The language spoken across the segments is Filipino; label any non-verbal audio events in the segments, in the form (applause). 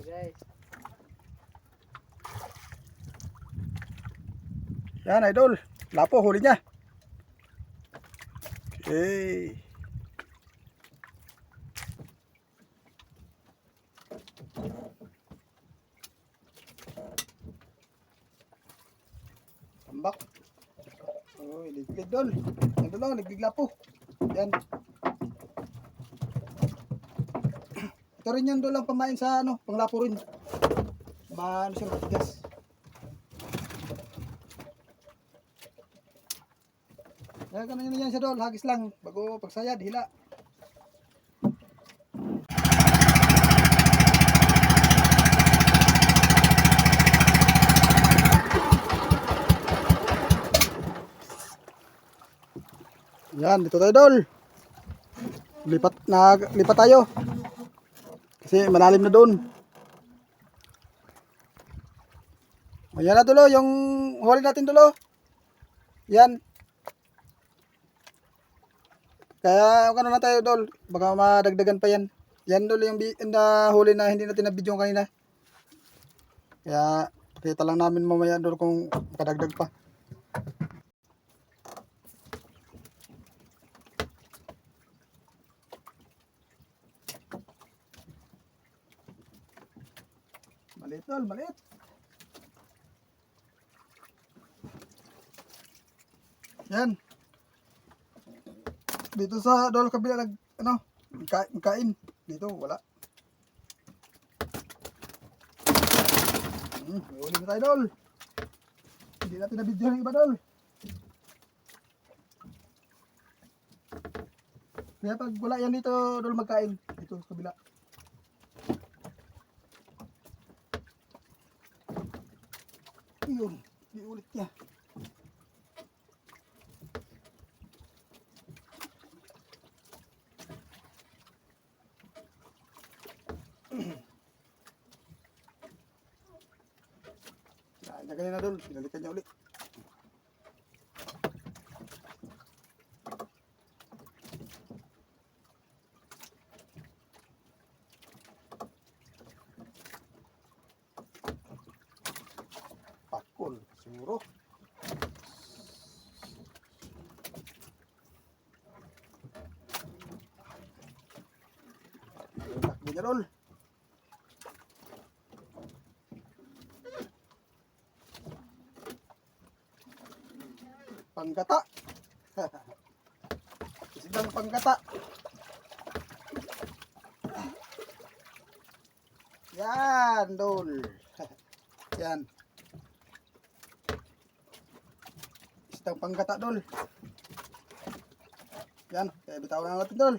Hi guys. Yan, idol. Lapo, huli niya. Okay. Tambak. Oh, liglig dol. Yan dol, liglig lapo. Yan. Ito rin yung dol ang pamain sa ano, panglapo rin. Maano siya matigas. Kaya ganun yan siya dol, hagis lang. Bago pagsayad, hila. Yan, dito tayo dol. Lipat na lipat tayo. Kasi malalim na doon. Ayan na dulo, yung huli natin dulo. Yan. Kaya ano na tayo dol, baka madagdagan pa yan. Yan dol yung na huli na hindi natin na-video kanina. Kaya pakita lang namin mamaya dol kung kadagdag pa. Maliit dol, maliit. Yan. Dito sa dol kabila nag ano, kain. Dito wala. Hmm, may uli na tayo dol. Hindi natin na video ng iba dol. Kaya pag wala yan dito dol magkain. Dito sa kabila. Yun, di ulit niya. (clears throat) Niya kanina dol, pinalikan niya ulit. Pakul, siguro. Takbo niya dol. Panggata. (laughs) Isdang panggata. Yan, dol. (laughs) Yan. Isdang panggata, dol. Yan, kaya bitaw na natin, dol.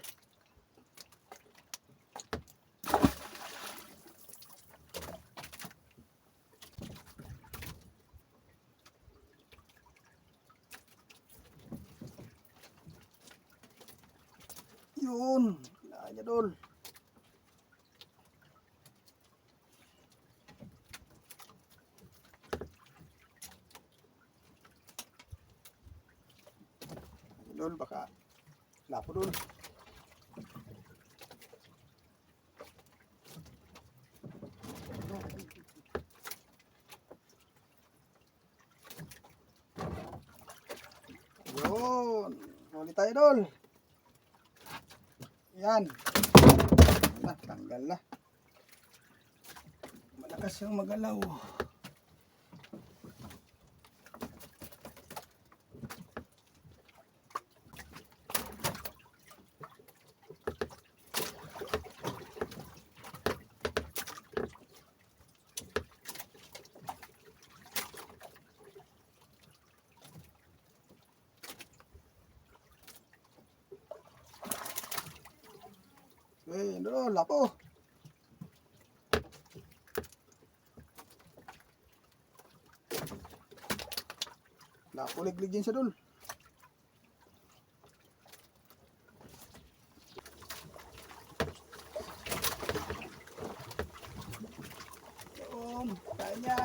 Yun. Kaya. Dol, lapo dol. Yun. Huli tayo dol. Yan. Na, tanggal na. Malakas yung magalaw. Eh, ano, lapo. Lapo liglig din sa dul. Yun, kaya niya.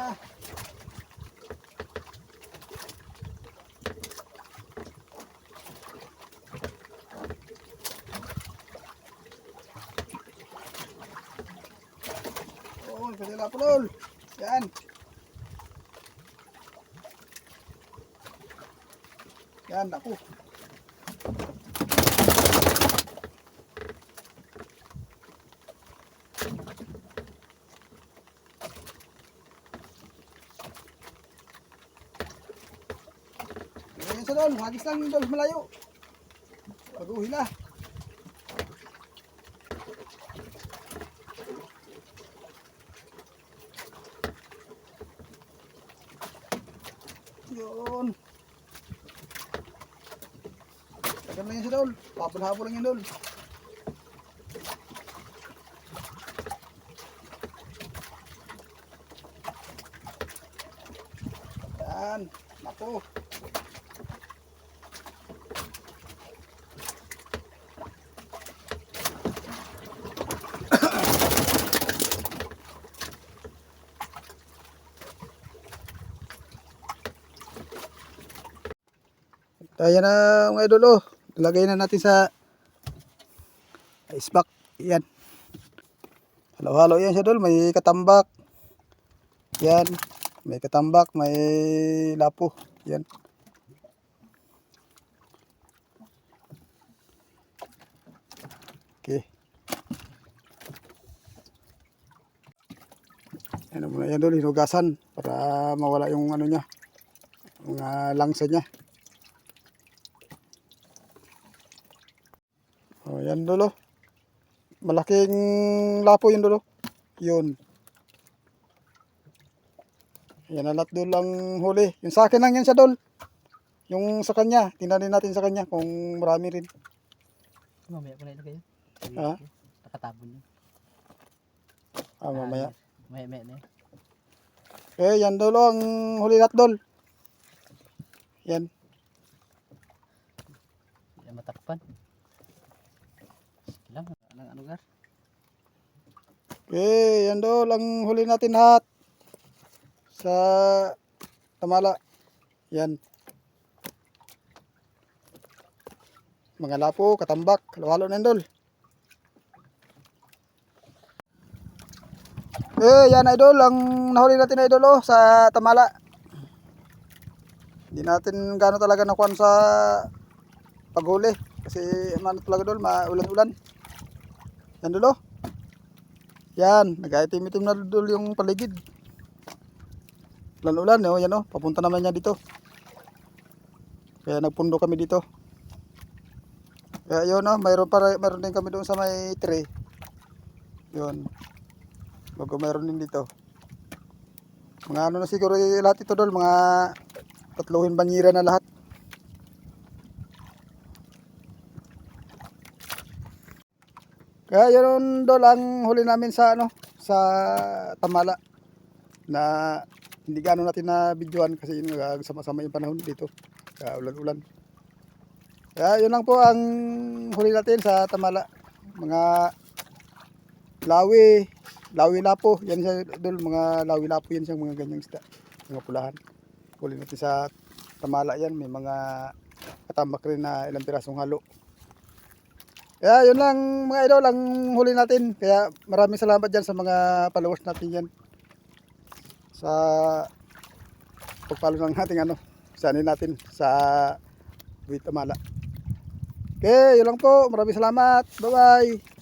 Yun. Kasi lapo lol. Yan. Yan, ako. Ayan sa dol, hagis lang yung dol, malayo. Na. Yun. Tagal lang yan si Dol. Papalhabo lang yan Dol. Yan. Naku. (coughs) Kaya na mga idol oh. Ilagay na natin sa ice pack. Yan. Halo-halo yan siya dol. May katambak. Yan. May katambak. May lapo. Yan. Okay. Yan muna yan dol. Hinugasan. Para mawala yung ano niya. Mga langsa niya. Oh, yan dulo. Malaking lapo yun dulo. Yun. Yan alat dul ang huli. Yung sa akin lang yan sa dol. Yung sa kanya. Tingnan din natin sa kanya kung marami rin. Mamaya ko na ilagay yun. Ha? Nakatabon yun. Ah, mamaya. Maya maya na. Eh, yan dulo ang huli nat dol. Yan. Na matakpan. Sige lang. Anong ano gar? Eh, yan dol ang huli natin hat. Sa Tamala. Yan. Mga lapo, katambak, halo-halo na yan, dol. Eh, yan idol, ang nahuli natin idol oh, sa Tamala. Hindi natin gano'n talaga nakuhan sa paghuli. Kasi ano talaga dol, maulan-ulan. Yan dol oh. Yan, nag-itim-itim na dol yung paligid. Ulan-ulan, oh, yan oh, papunta naman niya dito. Kaya nagpundo kami dito. Kaya yun oh, mayroon, para, mayroon din kami doon sa may tray. Yun. Bago mayroon din dito. Mga ano na siguro lahat ito dol, mga tatluhin banyira na lahat. Kaya yun dol ang huli namin sa ano, sa Tamala na hindi gaano natin na videoan kasi yun sama-sama yung panahon dito. Kaya ulan-ulan. Kaya yun lang po ang huli natin sa Tamala. Mga lawi, lawi lapo, yan siya dol, mga lawi lapo yan siya mga ganyang isda, mga pulahan. Huli natin sa Tamala yan, may mga katambak rin na ilang pirasong halo. Kaya yun lang mga idol ang huli natin. Kaya maraming salamat dyan sa mga followers natin yan. Sa pagpalo ng ating ano, sa ano natin sa Buit Amala. Okay, yun lang po. Maraming salamat. Bye-bye.